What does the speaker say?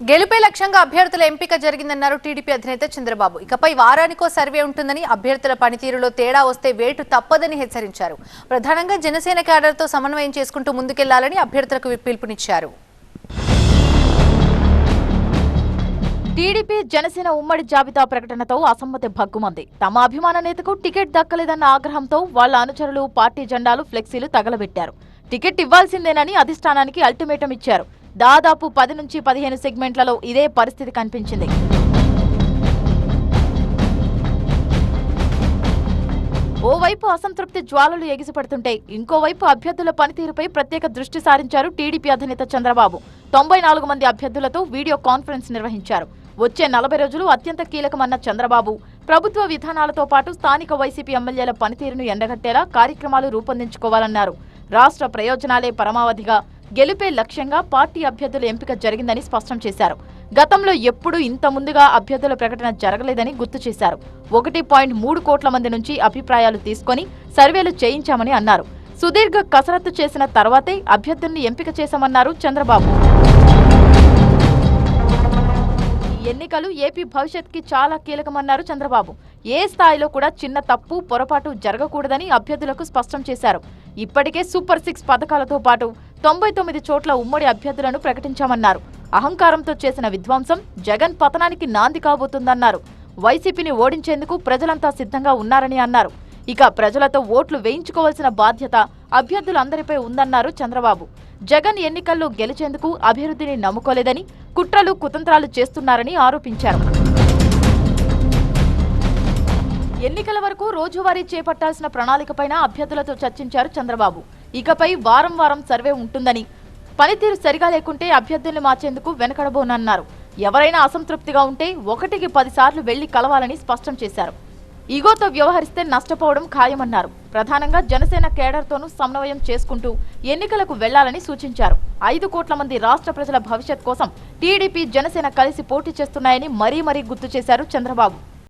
గెలుపే లక్ష్యంగా అభ్యర్థుల ఎంపిక జరిగిందన్నారు టీడీపీ అధినేత చంద్రబాబు. ఇకపై వారానికో సర్వే ఉంటుందని అభ్యర్థుల పనితీరులో తేడా వస్తే వేటు తప్పదని హెచ్చరించారు. ప్రధానంగా జనసేన క్యాడర్తో సమన్వయం చేసుకుంటూ ముందుకెళ్ళాలని అభ్యర్థులకు పిలుపునిచ్చారు. టీడీపీ జనసేన ఉమ్మడి జాబితా ప్రకటనతో అసమ్మతి భగ్గుమంది. తమ అభిమాన నేతకు టికెట్ దక్కలేదన్న ఆగ్రహంతో వాళ్ళ అనుచరులు పార్టీ జెండాలు ఫ్లెక్సీలు తగలబెట్టారు. టికెట్ ఇవ్వాల్సిందేనని అధిష్టానానికి అల్టిమేటం ఇచ్చారు. దాదాపు పది నుంచి పదిహేను సెగ్మెంట్లలో ఇదే పరిస్థితి కనిపించింది. ఓవైపు అసంతృప్తి జ్వాలలు ఎగిసిపడుతుంటే ఇంకోవైపు అభ్యర్థుల పనితీరుపై ప్రత్యేక దృష్టి సారించారు టీడీపీ అధినేత చంద్రబాబు. తొంభై నాలుగు మంది అభ్యర్థులతో వీడియో కాన్ఫరెన్స్ నిర్వహించారు. వచ్చే నలభై రోజులు అత్యంత కీలకమన్న చంద్రబాబు ప్రభుత్వ విధానాలతో పాటు స్థానిక వైసీపీ ఎమ్మెల్యేల పనితీరును ఎండగట్టేలా కార్యక్రమాలు రూపొందించుకోవాలన్నారు. రాష్ట్ర ప్రయోజనాలే పరమావధిగా గెలుపే లక్ష్యంగా పార్టీ అభ్యర్థుల ఎంపిక జరిగిందని స్పష్టం చేశారు. గతంలో ఎప్పుడూ ఇంత ముందుగా అభ్యర్థుల ప్రకటన జరగలేదని గుర్తు చేశారు. ఒకటి పాయింట్ మూడు కోట్ల మంది నుంచి అభిప్రాయాలు తీసుకొని సర్వేలు చేయించామని అన్నారు. సుదీర్ఘ కసరత్తు చేసిన తర్వాతే అభ్యర్థుల్ని ఎంపిక చేశామన్నారు చంద్రబాబు. ఎన్నికలు ఏపీ భవిష్యత్కి చాలా కీలకమన్నారు చంద్రబాబు. ఏ స్థాయిలో కూడా చిన్న తప్పు పొరపాటు జరగకూడదని అభ్యర్థులకు స్పష్టం చేశారు. ఇప్పటికే సూపర్ సిక్స్ పథకాలతో పాటు తొంభై తొమ్మిది చోట్ల ఉమ్మడి అభ్యర్థులను ప్రకటించామన్నారు. అహంకారంతో చేసిన విధ్వంసం జగన్ పతనానికి నాంది కాబోతుందన్నారు. వైసీపీని ఓడించేందుకు ప్రజలంతా సిద్ధంగా ఉన్నారని అన్నారు. ఇక ప్రజలతో ఓట్లు వేయించుకోవాల్సిన బాధ్యత అభ్యర్థులందరిపై ఉందన్నారు చంద్రబాబు. జగన్ ఎన్నికల్లో గెలిచేందుకు అభివృద్ధిని నమ్ముకోలేదని కుట్రలు కుతంత్రాలు చేస్తున్నారని ఆరోపించారు. ఎన్నికల వరకు రోజువారీ చేపట్టాల్సిన ప్రణాళికపైన అభ్యర్థులతో చర్చించారు చంద్రబాబు. ఇకపై వారం వారం సర్వే ఉంటుందని పనితీరు సరిగా లేకుంటే అభ్యర్థుల్ని మార్చేందుకు వెనకడబోనన్నారు. ఎవరైనా అసంతృప్తిగా ఉంటే ఒకటికి పదిసార్లు వెళ్ళి కలవాలని స్పష్టం చేశారు. ఈగోతో వ్యవహరిస్తే నష్టపోవడం ఖాయమన్నారు. ప్రధానంగా జనసేన కేడర్తోనూ సమన్వయం చేసుకుంటూ ఎన్నికలకు వెళ్ళాలని సూచించారు. ఐదు కోట్ల మంది రాష్ట్ర ప్రజల భవిష్యత్ కోసం టీడీపీ జనసేన కలిసి పోటీ చేస్తున్నాయని మరీ మరీ గుర్తు చేశారు చంద్రబాబు.